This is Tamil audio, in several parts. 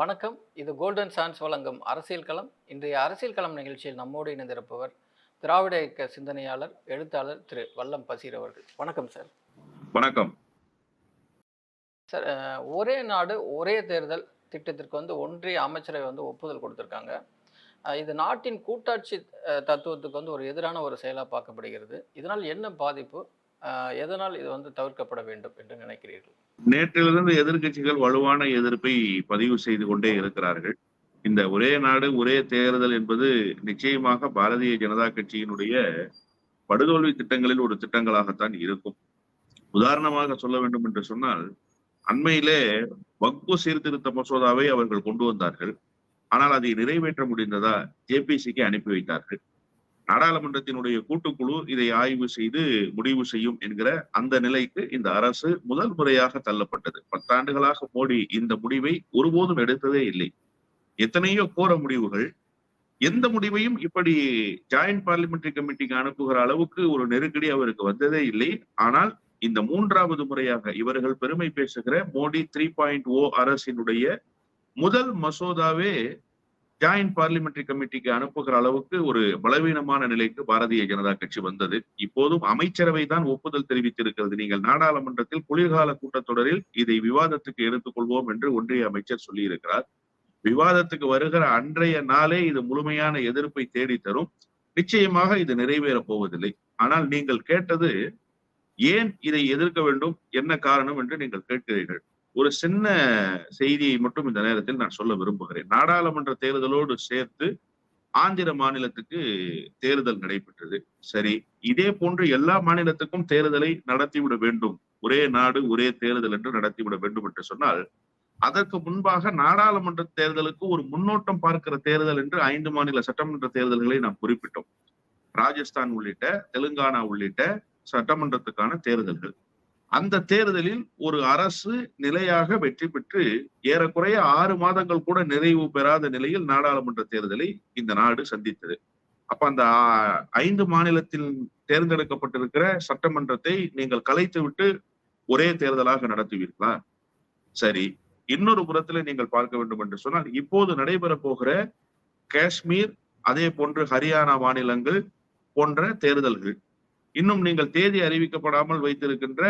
வணக்கம். இது கோல்டன் சான்ஸ் வழங்கும் அரசியல் களம். இன்றைய அரசியல் களம் நிகழ்ச்சியில் நம்மோடு இணைந்திருப்பவர் திராவிட இயக்க சிந்தனையாளர் எழுத்தாளர் திரு வல்லம் பசீர் அவர்கள். வணக்கம் சார் வணக்கம். சார் ஒரே நாடு ஒரே தேர்தல் திட்டத்திற்கு வந்து ஒன்றிய அமைச்சரவை வந்து ஒப்புதல் கொடுத்திருக்காங்க. இது நாட்டின் கூட்டாட்சி தத்துவத்துக்கு வந்து ஒரு எதிரான ஒரு செயலாக பார்க்கப்படுகிறது. இதனால் என்ன பாதிப்பு? எதனால் இது வந்து தவிர்க்கப்பட வேண்டும் என்று நினைக்கிறீர்கள்? நேற்றிலிருந்து எதிர்க்கட்சிகள் வலுவான எதிர்ப்பை பதிவு செய்து கொண்டே இருக்கிறார்கள். இந்த ஒரே நாடு ஒரே தேர்தல் என்பது நிச்சயமாக பாரதிய ஜனதா கட்சியினுடைய படுதோல்வி திட்டங்களில் ஒரு திட்டங்களாகத்தான் இருக்கும். உதாரணமாக சொல்ல வேண்டும் என்று சொன்னால் அண்மையிலே வக்பு சீர்திருத்த மசோதாவை அவர்கள் கொண்டு வந்தார்கள். ஆனால் அதை நிறைவேற்ற முடிந்ததா ஜேபிசிக்கு அனுப்பி வைத்தார்கள். நாடாளுமன்றத்தினுடைய கூட்டுக்குழு இதை ஆய்வு செய்து முடிவு செய்யும் என்கிற அந்த நிலைக்கு இந்த அரசு முதல் முறையாக தள்ளப்பட்டது. பத்தாண்டுகளாக மோடி இந்த முடிவை ஒருபோதும் எடுத்ததே இல்லை. எத்தனையோ கோர முடிவுகள் எந்த முடிவையும் இப்படி ஜாயிண்ட் பார்லிமெண்டரி கமிட்டிக்கு அனுப்புகிற அளவுக்கு ஒரு நெருக்கடி அவருக்கு வந்ததே இல்லை. ஆனால் இந்த மூன்றாவது முறையாக இவர்கள் பெருமை பேசுகிற மோடி த்ரீ பாயிண்ட் ஓ அரசினுடைய முதல் மசோதாவே ஜாயிண்ட் பார்லிமெண்டரி கமிட்டிக்கு அனுப்புகிற அளவுக்கு ஒரு பலவீனமான நிலைக்கு பாரதிய ஜனதா கட்சி வந்தது. இப்போதும் அமைச்சரவை தான் ஒப்புதல் தெரிவித்திருக்கிறது. நீங்கள் நாடாளுமன்றத்தில் குளிர்கால கூட்டத்தொடரில் இதை விவாதத்துக்கு எடுத்துக்கொள்வோம் என்று ஒன்றிய அமைச்சர் சொல்லியிருக்கிறார். விவாதத்துக்கு வருகிற அன்றைய நாளே இது முழுமையான எதிர்ப்பை தேடி தரும் நிச்சயமாக இது நிறைவேறப் போவதில்லை. ஆனால் நீங்கள் கேட்டது ஏன் இதை எதிர்க்க வேண்டும்? என்ன காரணம் என்று நீங்கள் கேட்கிறீர்கள். ஒரு சின்ன செய்தியை மட்டும் இந்த நேரத்தில் நான் சொல்ல விரும்புகிறேன். நாடாளுமன்ற தேர்தலோடு சேர்த்து ஆந்திர மாநிலத்துக்கு தேர்தல் நடைபெற்றது. சரி இதே போன்று எல்லா மாநிலத்துக்கும் தேர்தலை நடத்திவிட வேண்டும். ஒரே நாடு ஒரே தேர்தல் என்று நடத்திவிட வேண்டும் என்று சொன்னால் அதற்கு முன்பாக நாடாளுமன்ற தேர்தலுக்கு ஒரு முன்னோட்டம் பார்க்கிற தேர்தல் என்று ஐந்து மாநில சட்டமன்ற தேர்தல்களை நாம் குறிப்பிட்டோம். ராஜஸ்தான் உள்ளிட்ட தெலுங்கானா உள்ளிட்ட சட்டமன்றத்துக்கான தேர்தல்கள். அந்த தேர்தலில் ஒரு அரசு நிலையாக வெற்றி பெற்று ஏறக்குறைய ஆறு மாதங்கள் கூட நிறைவு பெறாத நிலையில் நாடாளுமன்ற தேர்தலை இந்த நாடு சந்தித்தது. அப்ப அந்த ஐந்து மாநிலத்தில் தேர்ந்தெடுக்கப்பட்டிருக்கிற சட்டமன்றத்தை நீங்கள் கலைத்து விட்டு ஒரே தேர்தலாக நடத்துவீர்களா? சரி. இன்னொரு புறத்துல நீங்கள் பார்க்க வேண்டும் என்று சொன்னால் இப்போது நடைபெற போகிற காஷ்மீர் அதே போன்று ஹரியானா மாநிலங்கள் போன்ற தேர்தல்கள் இன்னும் நீங்கள் தேதி அறிவிக்கப்படாமல் வைத்திருக்கின்ற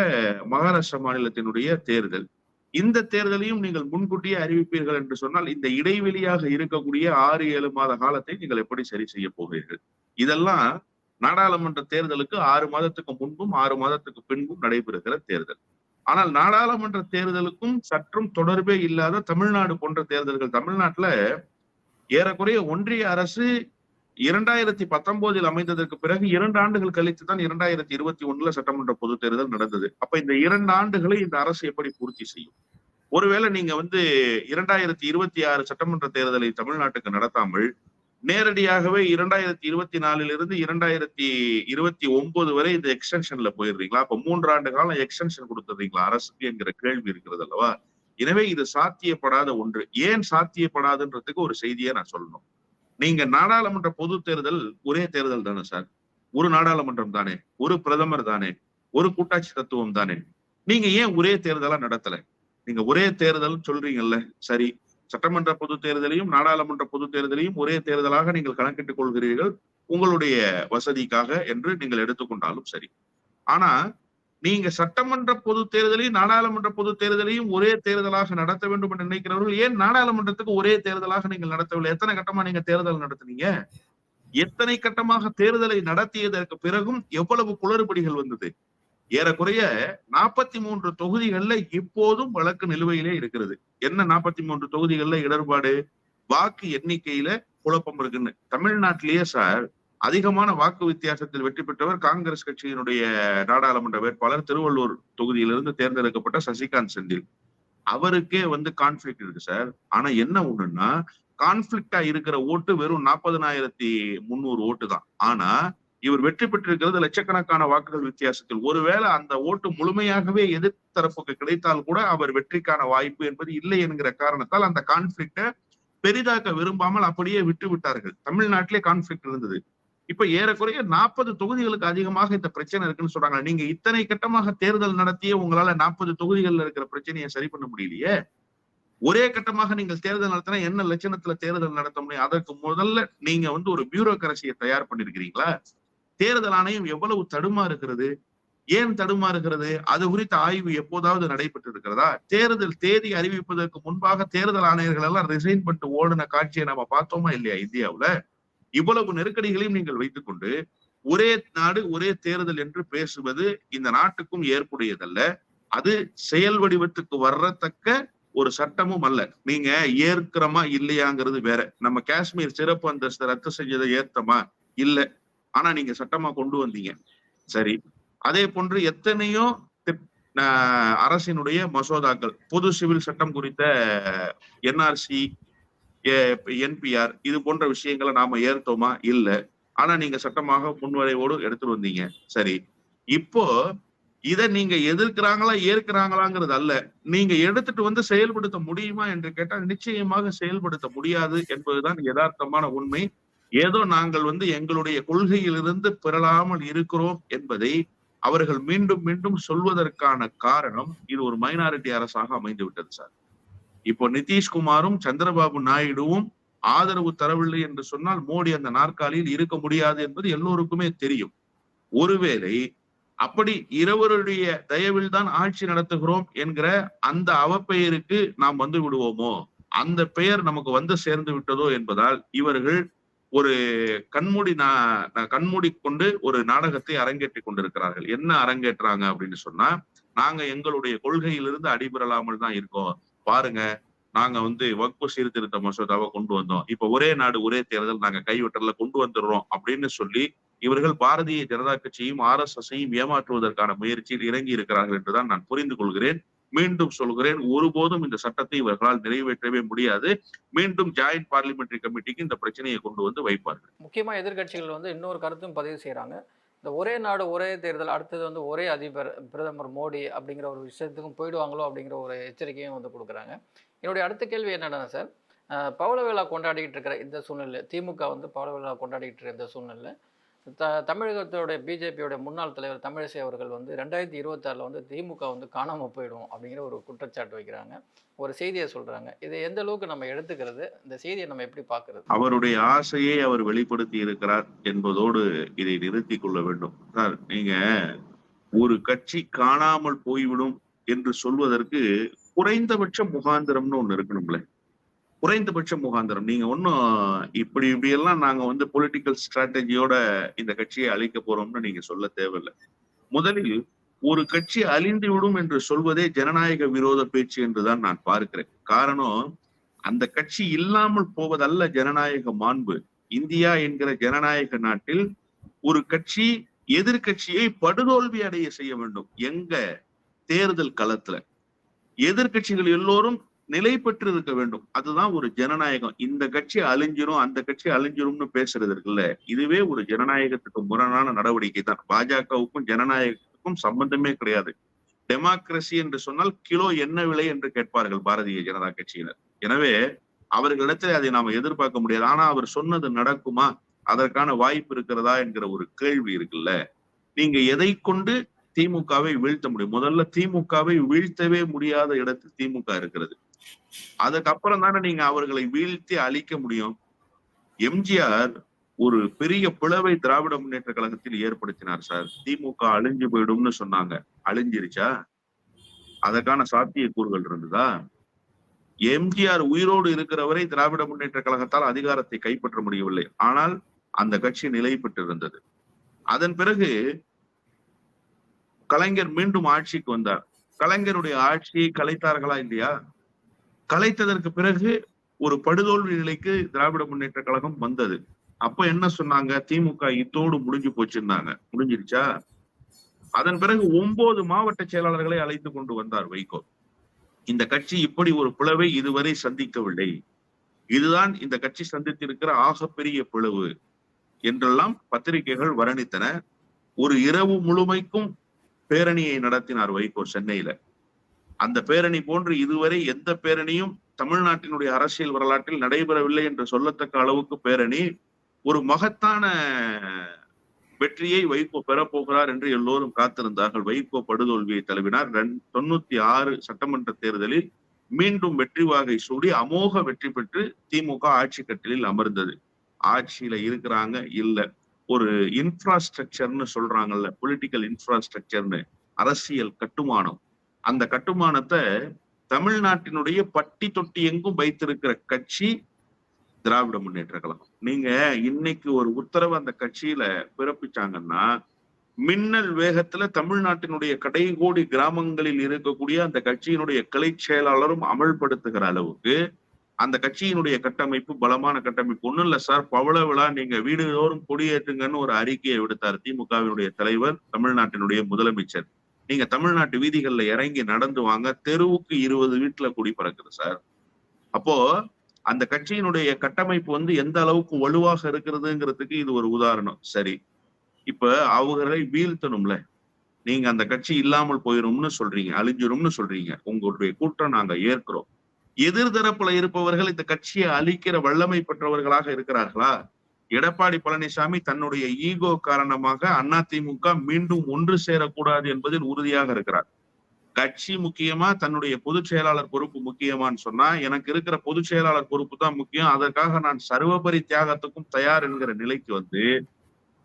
மகாராஷ்டிரா மாநிலத்தினுடைய தேர்தல். இந்த தேர்தலையும் நீங்கள் முன்கூட்டியே அறிவிப்பீர்கள் என்று சொன்னால் இந்த இடைவெளியாக இருக்கக்கூடிய ஆறு ஏழு மாத காலத்தை நீங்கள் எப்படி சரி செய்ய போகிறீர்கள்? இதெல்லாம் நாடாளுமன்ற தேர்தலுக்கு ஆறு மாதத்துக்கு முன்பும் ஆறு மாதத்துக்கு பின்பும் நடைபெறுகிற தேர்தல். ஆனால் நாடாளுமன்ற தேர்தலுக்கும் சற்றும் தொடர்பே இல்லாத தமிழ்நாடு போன்ற தேர்தல்கள் தமிழ்நாட்டுல ஏறக்குறைய ஒன்றிய அரசு இரண்டாயிரத்தி பத்தொன்பதில் அமைந்ததற்கு பிறகு இரண்டு ஆண்டுகள் கழித்து தான் இரண்டாயிரத்தி இருபத்தி ஒண்ணுல சட்டமன்ற பொது தேர்தல் நடந்தது. அப்ப இந்த இரண்டு ஆண்டுகளை இந்த அரசு எப்படி பூர்த்தி செய்யும்? ஒருவேளை நீங்க வந்து இரண்டாயிரத்தி இருபத்தி ஆறு சட்டமன்ற தேர்தலை தமிழ்நாட்டுக்கு நடத்தாமல் நேரடியாகவே இரண்டாயிரத்தி இருபத்தி நாலுல இருந்து இரண்டாயிரத்தி இருபத்தி ஒன்பது வரை இந்த எக்ஸ்டென்ஷன்ல போயிடுறீங்களா? அப்ப மூன்று ஆண்டு காலம் எக்ஸ்டென்ஷன் கொடுத்துறீங்களா அரசுக்கு என்கிற கேள்வி இருக்கிறது அல்லவா? எனவே இது சாத்தியப்படாத ஒன்று. ஏன் சாத்தியப்படாதுன்றதுக்கு ஒரு செய்தியை நான் சொல்லணும். நீங்க நாடாளுமன்ற பொது தேர்தல் ஒரே தேர்தல் தானே சார். ஒரு நாடாளுமன்றம் தானே. ஒரு பிரதமர் தானே. ஒரு கூட்டாட்சி தத்துவம் தானே. நீங்க ஏன் ஒரே தேர்தலா நடத்தல? நீங்க ஒரே தேர்தல் சொல்றீங்கல்ல. சரி சட்டமன்ற பொது தேர்தலையும் நாடாளுமன்ற பொது தேர்தலையும் ஒரே தேர்தலாக நீங்கள் கணக்கிட்டுக் கொள்கிறீர்கள் உங்களுடைய வசதிக்காக என்று நீங்கள் எடுத்துக்கொண்டாலும் சரி. ஆனா நீங்க சட்டமன்ற பொது தேர்தலையும் நாடாளுமன்ற பொது தேர்தலையும் ஒரே தேர்தலாக நடத்த வேண்டும் என்று நினைக்கிறவர்கள் ஏன் நாடாளுமன்றத்துக்கு ஒரே தேர்தலாக நீங்கள் நடத்தவில்லை? எத்தனை கட்டமா நீங்க தேர்தல் நடத்துனீங்க? எத்தனை கட்டமாக தேர்தலை நடத்தியதற்கு பிறகும் எவ்வளவு குளறுபடிகள் வந்தது? ஏறக்குறைய நாற்பத்தி மூன்று தொகுதிகள்ல இப்போதும் வழக்கு நிலுவையிலே இருக்கிறது. என்ன நாற்பத்தி மூன்று தொகுதிகள்ல இடர்பாடு? வாக்கு எண்ணிக்கையில குழப்பம் இருக்குன்னு. தமிழ்நாட்டிலேயே சார் அதிகமான வாக்கு வித்தியாசத்தில் வெற்றி பெற்றவர் காங்கிரஸ் கட்சியினுடைய நாடாளுமன்ற வேட்பாளர் திருவள்ளூர் தொகுதியிலிருந்து தேர்ந்தெடுக்கப்பட்ட சசிகாந்த் செந்தில். அவருக்கே வந்து கான்ஃபிளிக் இருக்கு சார். ஆனா என்ன ஒண்ணுன்னா கான்ஃபிளிக்டா இருக்கிற ஓட்டு வெறும் நாற்பதனாயிரத்தி முந்நூறு ஓட்டு தான். ஆனா இவர் வெற்றி பெற்றிருக்கிறது லட்சக்கணக்கான வாக்குகள் வித்தியாசத்தில். ஒருவேளை அந்த ஓட்டு முழுமையாகவே எதிர்த்தரப்புக்கு கிடைத்தால் கூட அவர் வெற்றிக்கான வாய்ப்பு என்பது இல்லை என்கிற காரணத்தால் அந்த கான்ஃபிளிக்ட பெரிதாக்க விரும்பாமல் அப்படியே விட்டு விட்டார்கள் தமிழ்நாட்டிலே கான்ஃபிளிக் இருந்தது. இப்ப ஏறக்குறைய நாற்பது தொகுதிகளுக்கு அதிகமாக இந்த பிரச்சனை இருக்குன்னு சொல்றாங்க. நீங்க இத்தனை கட்டமாக தேர்தல் நடத்திய உங்களால நாற்பது தொகுதிகள்ல இருக்கிற பிரச்சனையை சரி பண்ண முடியலையே. ஒரே கட்டமாக நீங்கள் தேர்தல் நடத்தினா என்ன லட்சணத்துல தேர்தல் நடத்த முடியும்? அதற்கு முதல்ல நீங்க வந்து ஒரு பியூரோக்கரசியை தயார் பண்ணிருக்கிறீங்களா? தேர்தல் ஆணையம் எவ்வளவு தடுமாறுகிறது ஏன் தடுமாறுகிறது அது குறித்த ஆய்வு எப்போதாவது நடைபெற்று இருக்கிறதா தேர்தல் தேதி அறிவிப்பதற்கு முன்பாக தேர்தல் ஆணையர்கள் எல்லாம் ரிசைன் பண்ணிட்டு ஓடின காட்சியை நம்ம பார்த்தோமா இல்லையா இந்தியாவுல? இவ்வளவு நெருக்கடிகளையும் நீங்கள் வைத்துக்கொண்டு ஒரே நாடு ஒரே தேர்தல் என்று பேசுவது இந்த நாட்டுக்கும் ஏற்புடையதல்ல. அது செயல் வடிவத்துக்கு வர்றத்தக்க ஒரு சட்டமும் அல்ல. நீங்க ஏற்கிறமா இல்லையாங்கிறது வேற. நம்ம காஷ்மீர் சிறப்பு அந்தஸ்து ரத்து செஞ்சதை ஏத்தமா? இல்ல. ஆனா நீங்க சட்டமா கொண்டு வந்தீங்க. சரி. அதே போன்று எத்தனையோ ஆஹ் அரசினுடைய மசோதாக்கள் பொது சிவில் சட்டம் குறித்த என்ஆர்சி என்பிஆர் இது போன்ற விஷயங்களை நாம ஏற்றோமா இல்ல. ஆனா நீங்க சட்டமாக முன்வரைவோடு எடுத்துட்டு வந்தீங்க. சரி. இப்போ இத நீங்க எதிர்க்கிறாங்களா ஏற்கிறாங்களாங்கிறது அல்ல. நீங்க எடுத்துட்டு வந்து செயல்படுத்த முடியுமா என்று கேட்டால் நிச்சயமாக செயல்படுத்த முடியாது என்பதுதான் யதார்த்தமான உண்மை. ஏதோ நாங்கள் வந்து எங்களுடைய கொள்கையிலிருந்து பெறலாமல் இருக்கிறோம் என்பதை அவர்கள் மீண்டும் மீண்டும் சொல்வதற்கான காரணம் இது ஒரு மைனாரிட்டி அரசாக அமைந்து விட்டது சார். இப்போ நிதிஷ்குமாரும் சந்திரபாபு நாயுடுவும் ஆதரவு தரவில்லை என்று சொன்னால் மோடி அந்த நாற்காலியில் இருக்க முடியாது என்பது எல்லோருக்குமே தெரியும். ஒருவேளை அப்படி இருவருடைய தயவில் தான் ஆட்சி நடத்துகிறோம் என்கிற அந்த அவப்பெயருக்கு நாம் வந்து விடுவோமோ? அந்த பெயர் நமக்கு வந்து சேர்ந்து விட்டதோ என்பதால் இவர்கள் ஒரு கண்மூடி நான் கண்மூடி கொண்டு ஒரு நாடகத்தை அரங்கேற்றி கொண்டிருக்கிறார்கள். என்ன அரங்கேற்றாங்க அப்படின்னு சொன்னா நாங்க எங்களுடைய கொள்கையிலிருந்து அடிபெறலாமல் தான் இருக்கோம். பாருங்க நாங்க வந்து வக்பு சீர்திருத்த மசோதாவை கொண்டு வந்தோம். இப்ப ஒரே நாடு ஒரே தேர்தல் நாங்க கைவிட்டல கொண்டு வந்துடுறோம் அப்படின்னு சொல்லி இவர்கள் பாரதிய ஜனதா கட்சியும் ஆர் எஸ் எஸ்ஐயும் ஏமாற்றுவதற்கான முயற்சியில் இறங்கி இருக்கிறார்கள் என்றுதான் நான் புரிந்து கொள்கிறேன். மீண்டும் சொல்கிறேன் ஒருபோதும் இந்த சட்டத்தை இவர்களால் நிறைவேற்றவே முடியாது. மீண்டும் ஜாயிண்ட் பார்லிமெண்டரி கமிட்டிக்கு இந்த பிரச்சனையை கொண்டு வந்து வைப்பார்கள். முக்கியமா எதிர்க்கட்சிகள் வந்து இன்னொரு கருத்தும் பதிவு செய்யறாங்க இந்த ஒரே நாடு ஒரே தேர்தல் அடுத்தது வந்து ஒரே அதிபர் பிரதமர் மோடி அப்படிங்கிற ஒரு விஷயத்துக்கும் போயிடுவாங்களோ அப்படிங்கிற ஒரு எச்சரிக்கையும் வந்து கொடுக்குறாங்க. என்னுடைய அடுத்த கேள்வி என்னென்னா சார் அஹ், பவள விழா கொண்டாடிக்கிட்டு இருக்கிற இந்த சூழ்நிலை திமுக வந்து பவள விழா கொண்டாடிக்கிட்டு இருக்கிற இந்த சூழ்நிலை த தமிழகத்தோட பிஜேபியோட முன்னாள் தலைவர் தமிழிசை அவர்கள் வந்து ரெண்டாயிரத்தி இருபத்தாறில் வந்து திமுக வந்து காணாமல் போயிடும் அப்படிங்கிற ஒரு குற்றச்சாட்டு வைக்கிறாங்க. ஒரு செய்தியை சொல்கிறாங்க இதை எந்த அளவுக்கு நம்ம எடுத்துக்கிறது? இந்த செய்தியை நம்ம எப்படி பார்க்கறது? அவருடைய ஆசையை அவர் வெளிப்படுத்தி இருக்கிறார் என்பதோடு இதை நிறுத்தி கொள்ள வேண்டும். சார் நீங்கள் ஒரு கட்சி காணாமல் போய்விடும் என்று சொல்வதற்கு குறைந்தபட்ச முகாந்திரம்னு ஒன்று இருக்கணும்ல. குறைந்தபட்ச முகாந்திரம். நீங்க ஒன்னும் இப்படி இப்படி எல்லாம் நாங்க வந்து பொலிட்டிக்கல் ஸ்ட்ராட்டஜியோட இந்த கட்சியை அழிக்க போறோம்னு நீங்க சொல்ல தேவையில்லை. முதலில் ஒரு கட்சி அழிந்து விடும் என்று சொல்வதே ஜனநாயக விரோத பேச்சு என்றுதான் நான் பார்க்கிறேன். காரணம் அந்த கட்சி இல்லாமல் போவதல்ல ஜனநாயக மாண்பு. இந்தியா என்கிற ஜனநாயக நாட்டில் ஒரு கட்சி எதிர்கட்சியை படுதோல்வி அடைய செய்ய வேண்டும். எங்க? தேர்தல் களத்துல. எதிர்கட்சிகள் எல்லோரும் நிலை பெற்று இருக்க வேண்டும். அதுதான் ஒரு ஜனநாயகம். இந்த கட்சி அழிஞ்சிரும் அந்த கட்சி அழிஞ்சிரும்னு பேசுறது இருக்குல்ல? இதுவே ஒரு ஜனநாயகத்துக்கு முரணான நடவடிக்கை தான். பாஜகவுக்கும் ஜனநாயகத்துக்கும் சம்பந்தமே கிடையாது. டெமோக்ரஸி என்று சொன்னால் கிலோ என்ன விலை என்று கேட்பார்கள் பாரதிய ஜனதா கட்சியினர். எனவே அவர்களிடத்தில் அதை நாம எதிர்பார்க்க முடியாது. ஆனா அவர் சொன்னது நடக்குமா? அதற்கான வாய்ப்பு இருக்கிறதா என்கிற ஒரு கேள்வி இருக்குல்ல? நீங்க எதை கொண்டு திமுகவை வீழ்த்த முடியும்? முதல்ல திமுகவை வீழ்த்தவே முடியாத இடத்தில் திமுக இருக்கிறது. அதுக்கப்புறம் தானே நீங்க அவர்களை வீழ்த்தி அழிக்க முடியும். எம்ஜிஆர் ஒரு பெரிய பிளவை திராவிட முன்னேற்ற கழகத்தில் ஏற்படுத்தினார் சார். திமுக அழிஞ்சு போயிடும்னு சொன்னாங்க. அழிஞ்சிருச்சா? அதற்கான சாத்தியக்கூறுகள் இருந்ததா? எம்ஜிஆர் உயிரோடு இருக்கிறவரை திராவிட முன்னேற்ற கழகத்தால் அதிகாரத்தை கைப்பற்ற முடியவில்லை. ஆனால் அந்த கட்சி நிலை பெற்றிருந்தது. அதன் பிறகு கலைஞர் மீண்டும் ஆட்சிக்கு வந்தார். கலைஞருடைய ஆட்சியை கலைத்தார்களா இல்லையா? கலைத்ததற்கு பிறகு ஒரு படுதோல்வி நிலைக்கு திராவிட முன்னேற்ற கழகம் வந்தது. அப்ப என்ன சொன்னாங்க? திமுக இத்தோடு முடிஞ்சு போச்சுன்னாங்க. முடிஞ்சிருச்சா அதன் பிறகு ஒன்பது மாவட்ட செயலாளர்களை அழைத்து கொண்டு வந்தார் வைகோ. இந்த கட்சி இப்படி ஒரு பிளவை இதுவரை சந்திக்கவில்லை. இதுதான் இந்த கட்சி சந்தித்திருக்கிற ஆகப்பெரிய பிளவு என்றெல்லாம் பத்திரிகைகள் வர்ணித்தன. ஒரு இரவு முழுமைக்கும் பேரணியை நடத்தினார் வைகோ சென்னையில. அந்த பேரணி போன்று இதுவரை எந்த பேரணியும் தமிழ்நாட்டினுடைய அரசியல் வரலாற்றில் நடைபெறவில்லை என்று சொல்லத்தக்க அளவுக்கு பேரணி ஒரு மகத்தான வெற்றியை வைகோ பெறப்போகிறார் என்று எல்லோரும் காத்திருந்தார்கள். வைகோ படுதோல்வியை தழுவினார். தொண்ணூத்தி ஆறு சட்டமன்ற தேர்தலில் மீண்டும் வெற்றி வாகை சூடி அமோக வெற்றி பெற்று திமுக ஆட்சி கட்டிலில் அமர்ந்தது. ஆட்சியில இருக்கிறாங்க இல்ல. ஒரு இன்ஃப்ராஸ்ட்ரக்சர்னு சொல்றாங்கல்ல பொலிட்டிக்கல் இன்ஃப்ராஸ்ட்ரக்சர்னு அரசியல் கட்டுமானம். அந்த கட்டுமானத்தை தமிழ்நாட்டினுடைய பட்டி தொட்டி எங்கும் வைத்திருக்கிற கட்சி திராவிட முன்னேற்ற கழகம். நீங்க இன்னைக்கு ஒரு உத்தரவு அந்த கட்சியில பிறப்பிச்சாங்கன்னா மின்னல் வேகத்துல தமிழ்நாட்டினுடைய கடைகோடி கிராமங்களில் இருக்கக்கூடிய அந்த கட்சியினுடைய கிளை செயலாளரும் அமல்படுத்துகிற அளவுக்கு அந்த கட்சியினுடைய கட்டமைப்பு பலமான கட்டமைப்பு. ஒண்ணும் இல்ல சார் பவள விழா நீங்க வீடுதோறும் கொடியேற்றுங்கன்னு ஒரு அறிக்கையை விடுத்தார் திமுகவினுடைய தலைவர் தமிழ்நாட்டினுடைய முதலமைச்சர். நீங்க தமிழ்நாட்டு வீதிகள்ல இறங்கி நடந்து வாங்க தெருவுக்கு இருபது வீட்டுல குடி பறக்குது சார் அப்போ அந்த கட்சியினுடைய கட்டமைப்பு வந்து எந்த அளவுக்கு வலுவாக இருக்கிறதுங்கிறதுக்கு இது ஒரு உதாரணம். சரி. இப்ப அவர்களை வீழ்த்தணும்ல. நீங்க அந்த கட்சி இல்லாமல் போயிரும்னு சொல்றீங்க அழிஞ்சிரும்னு சொல்றீங்க. உங்களுடைய கூட்டம் நாங்க ஏற்கிறோம். எதிர்தரப்புல இருப்பவர்கள் இந்த கட்சியை அழிக்கிற வல்லமை பெற்றவர்களாக இருக்கிறார்களா? எடப்பாடி பழனிசாமி தன்னுடைய ஈகோ காரணமாக அதிமுக மீண்டும் ஒன்று சேரக்கூடாது என்பதில் உறுதியாக இருக்கிறார். கட்சி முக்கியமா தன்னுடைய பொதுச் செயலாளர் பொறுப்பு முக்கியமான்னு சொன்னா எனக்கு இருக்கிற பொதுச் செயலாளர் பொறுப்பு தான் முக்கியம். அதற்காக நான் சர்வபரி தியாகத்துக்கும் தயார் என்கிற நிலைக்கு வந்து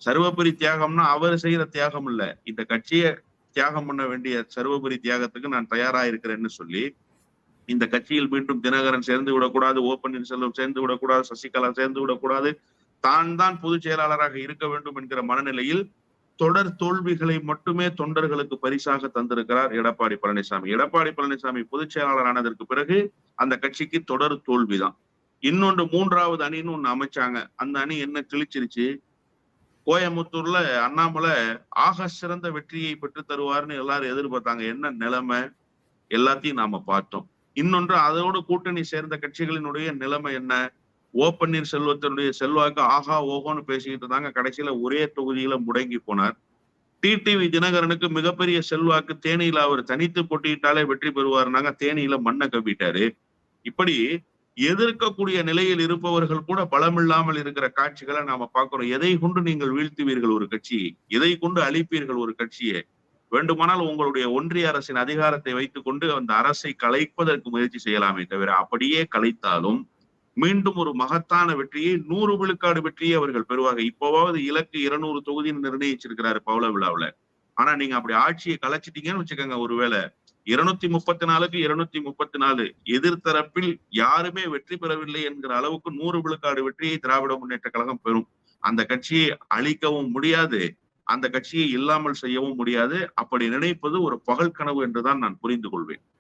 சர்வபரி தியாகம்னா அவர் செய்யற தியாகம் இல்ல. இந்த கட்சியை தியாகம் பண்ண வேண்டிய சர்வபரி தியாகத்துக்கு நான் தயாரா இருக்கிறேன்னு சொல்லி இந்த கட்சியில் மீண்டும் தினகரன் சேர்ந்து விடக்கூடாது ஓ பன்னீர்செல்வம் சேர்ந்து விடக்கூடாது சசிகலா சேர்ந்து விடக்கூடாது தான் தான் பொதுச் செயலாளராக இருக்க வேண்டும் என்கிற மனநிலையில் தொடர் தோல்விகளை மட்டுமே தொண்டர்களுக்கு பரிசாக தந்திருக்கிறார் எடப்பாடி பழனிசாமி. எடப்பாடி பழனிசாமி பொதுச் செயலாளர் ஆனதற்கு பிறகு அந்த கட்சிக்கு தொடர் தோல்விதான். இன்னொன்று மூன்றாவது அணின்னு ஒண்ணு அமைச்சாங்க. அந்த அணி என்ன கிழிச்சிருச்சு? கோயம்புத்தூர்ல அண்ணாமலை ஆக சிறந்த வெற்றியை பெற்று தருவார்னு எல்லாரும் எதிர்பார்த்தாங்க. என்ன நிலைமை? எல்லாத்தையும் நாம பார்த்தோம். இன்னொன்று அதோடு கூட்டணி சேர்ந்த கட்சிகளினுடைய நிலைமை என்ன? ஓ பன்னீர் செல்வத்தினுடைய செல்வாக்கு ஆகா ஓஹோன்னு பேசிக்கிட்டு இருந்தாங்க. கடைசியில ஒரே தொகுதியில முடங்கி போனார். டிடிவி தினகரனுக்கு மிகப்பெரிய செல்வாக்கு தேனியில அவர் தனித்து போட்டியிட்டாலே வெற்றி பெறுவாருனாங்க. தேனியில மண்ணை கவிட்டாரு இப்படி எதிர்க்கக்கூடிய நிலையில் இருப்பவர்கள் கூட பலமில்லாமல் இருக்கிற காட்சிகளை நாம பாக்குறோம் எதை கொண்டு நீங்கள் வீழ்த்துவீர்கள் ஒரு கட்சியை எதை கொண்டு அழிப்பீர்கள் ஒரு கட்சியை? வேண்டுமானால் உங்களுடைய ஒன்றிய அரசின் அதிகாரத்தை வைத்துக் கொண்டு அந்த அரசை கலைப்பதற்கு முயற்சி செய்யலாமே தவிர அப்படியே கலைத்தாலும் மீண்டும் ஒரு மகத்தான வெற்றியை நூறு விழுக்காடு வெற்றியை அவர்கள் பெறுவாங்க இப்போவாவது இலக்கு இருநூறு தொகுதின்னு நிர்ணயிச்சிருக்கிறாரு பவுல விழாவுல. ஆனா நீங்க அப்படி ஆட்சியை கலைச்சிட்டீங்கன்னு வச்சுக்கோங்க ஒருவேளை இருநூத்தி முப்பத்தி நாலுக்கு இருநூத்தி முப்பத்தி நாலு எதிர்த்தரப்பில் யாருமே வெற்றி பெறவில்லை என்கிற அளவுக்கு நூறு விழுக்காடு வெற்றியை திராவிட முன்னேற்ற கழகம் பெறும். அந்த கட்சியை அழிக்கவும் முடியாது அந்த கட்சியை இல்லாமல் செய்யவும் முடியாது. அப்படி நினைப்பது ஒரு பகல் கனவு என்றுதான் நான் புரிந்து கொள்வேன்